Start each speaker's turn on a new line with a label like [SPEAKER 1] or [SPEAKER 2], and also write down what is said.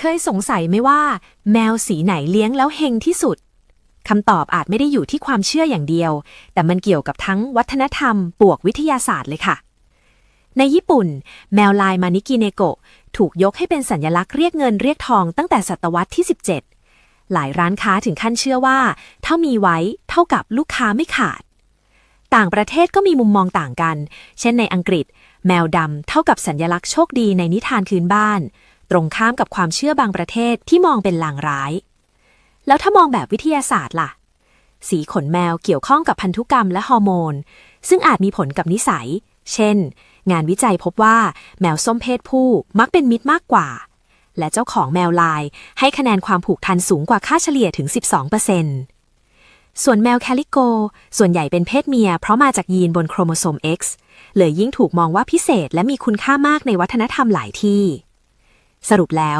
[SPEAKER 1] เคยสงสัยไหมว่า แมวสีไหนเลี้ยงแล้วเฮงที่สุดคำตอบอาจไม่ได้อยู่ที่ความเชื่ออย่างเดียว แต่มันเกี่ยวกับทั้งวัฒนธรรมบวกวิทยาศาสตร์เลยค่ะ ในญี่ปุ่น แมวลายมานิกิเนโกะถูกยกให้เป็นสัญลักษณ์เรียกเงินเรียกทองตั้งแต่ศตวรรษที่ 17 หลายร้านค้าถึงขั้นเชื่อว่า ถ้ามีไว้เท่ากับลูกค้าไม่ขาด ต่างประเทศก็มีมุมมองต่างกัน เช่นในอังกฤษ แมวดำเท่ากับสัญลักษณ์โชคดีในนิทานคืนบ้าน ตรงข้ามกับความเชื่อบางประเทศที่มองเป็นลางร้าย แล้วถ้ามองแบบวิทยาศาสตร์ล่ะ สีขนแมวเกี่ยวข้องกับพันธุกรรมและฮอร์โมน ซึ่งอาจมีผลกับนิสัย เช่น งานวิจัยพบว่าแมวส้มเพศผู้มักเป็นมิตรมากกว่า และเจ้าของแมวลายให้คะแนนความผูกพันสูงกว่าค่าเฉลี่ยถึง 12%ส่วนแมวแคลิโก ส่วนใหญ่เป็นเพศเมีย เพราะมาจากยีนบนโครโมโซม X เลยยิ่งถูกมองว่าพิเศษและมีคุณค่ามากในวัฒนธรรมหลายที่ สรุปแล้ว